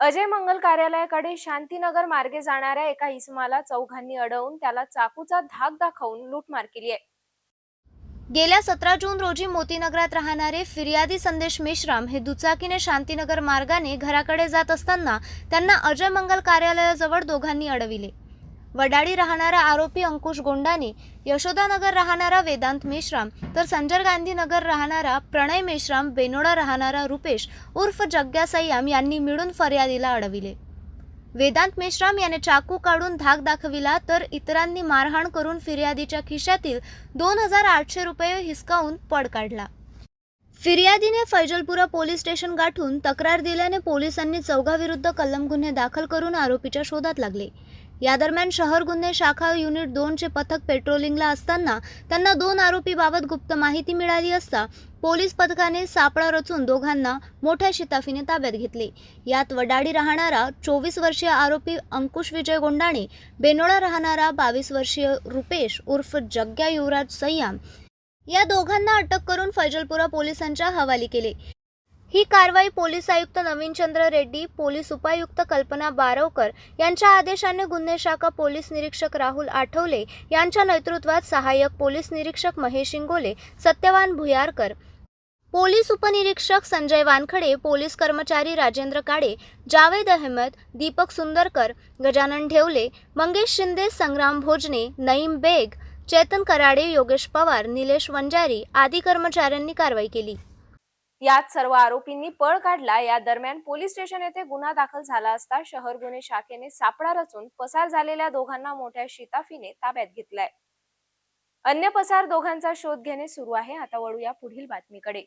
अजय मंगल कार्यालयाकडे शांतीनगर मार्गे जाणाऱ्या एका इसमाला चौघांनी अडवून त्याला चाकूचा धाक दाखवून लूटमार केली आहे. गेल्या सतरा जून रोजी मोतीनगरात राहणारे फिर्यादी संदेश मेश्राम हे दुचाकीने शांतीनगर मार्गाने घराकडे जात असताना त्यांना अजय मंगल कार्यालयाजवळ दोघांनी अडविले. वडाळी राहणारा आरोपी अंकुश गोंडाने यशोदानगर राहणारा वेदांत मेश्राम तर संजय गांधीनगर राहणारा प्रणय मेश्राम बेनोडा राहणारा रुपेश उर्फ जग्गा सय्याम यांनी मिळून फर्यादीला अडविले. वेदांत मेश्राम याने चाकू काढून धाक दाखविला तर इतरांनी मारहाण करून फिर्यादीच्या खिशातील दोन हजार आठशे रुपये हिसकावून पड काढला. फिर्यादीने फैजलपुरा पोलीस स्टेशन गाठून तक्रार दिल्याने पोलिसांनी चौघाविरुद्ध कलम गुन्हे दाखल करून आरोपीच्या शोधात लागले. या दरम्यान शहर गुन्हे शाखा युनिट दोनचे पथक पेट्रोलिंगला असताना त्यांना दोन आरोपीबाबत गुप्त माहिती मिळाली असता पोलीस पथकाने सापळा रचून दोघांना मोठ्या शिताफीने ताब्यात घेतले. यात वडाडी राहणारा चोवीस वर्षीय आरोपी अंकुश विजय गोंडाणे बेनोळा राहणारा बावीस वर्षीय रुपेश उर्फ जग्ग्या युवराज सय्याम या दोघांना अटक करून फैजलपुरा पोलिसांच्या हवाली केले. ही कारवाई पोलीस आयुक्त नवीनचंद्र रेड्डी पोलीस उपायुक्त कल्पना बारवकर यांच्या आदेशाने गुन्हे शाखा पोलीस निरीक्षक राहुल आठवले यांच्या नेतृत्वात सहाय्यक पोलीस निरीक्षक महेश इंगोले सत्यवान भुयारकर पोलीस उपनिरीक्षक संजय वानखडे पोलीस कर्मचारी राजेंद्र काडे जावेद अहमद दीपक सुंदरकर गजानन ठेवले मंगेश शिंदे संग्राम भोजने नईम बेग चेतन कराडे योगेश पवार निलेश वंजारी आदी कर्मचाऱ्यांनी कारवाई केली. यात सर्व आरोपींनी पळ काढला. या दरम्यान पोलीस स्टेशन येथे गुन्हा दाखल झाला असता शहर गुन्हे शाखेने सापळा रचून पसार झालेल्या दोघांना मोठ्या शिताफीने ताब्यात घेतलाय. अन्य पसार दोघांचा शोध घेणे सुरू आहे. आता वळूया पुढील बातमीकडे.